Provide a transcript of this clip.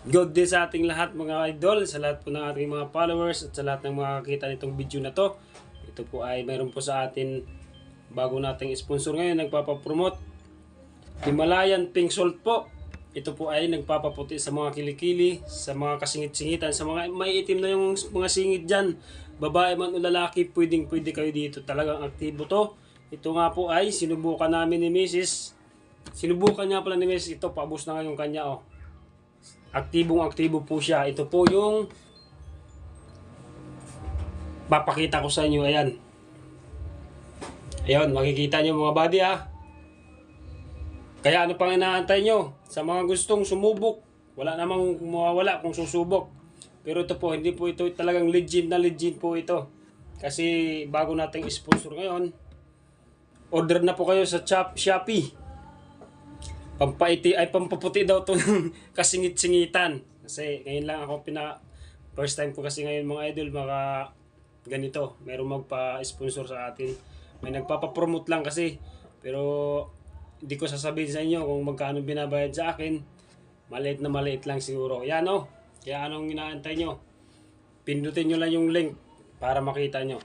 Good day sa ating lahat mga idol, sa lahat po ng ating mga followers at sa lahat ng mga kakita nitong video na to. Ito po ay mayroon po sa atin bago nating sponsor ngayon, nagpapapromote. Himalayan Pink Salt po. Ito po ay nagpapaputi sa mga kilikili, sa mga kasingit-singitan, sa mga maiitim na yung mga singit dyan. Babae man o lalaki, pwedeng pwede kayo dito. Talagang aktibo to. Ito nga po ay sinubukan namin ni Mrs. Sinubukan niya pala ni Mrs. Ito, paubos na nga yung kanya oh aktibong aktibo po siya. Ito po yung papakita ko sa inyo. Ayan. Ayun, makikita nyo mga buddy ha. Kaya ano pang inaantay nyo? Sa mga gustong sumubok, wala namang mawawala kung susubok. Pero ito po, hindi po ito talagang legit na legit po ito. Kasi bago nating sponsor ngayon, order na po kayo sa Shopee pampaiti ay pampaputi daw to kasingit-singitan. Kasi ngayon lang ako pina first time ko kasi ngayon mga idol maka ganito. Meron magpa-sponsor sa atin. May nagpapa-promote lang kasi pero hindi ko sasabihin sa inyo kung magkano binabayad sa akin. Maliit na maliit lang siguro. Yan o. Kaya anong inaantay nyo? Pindutin nyo lang yung link para makita nyo.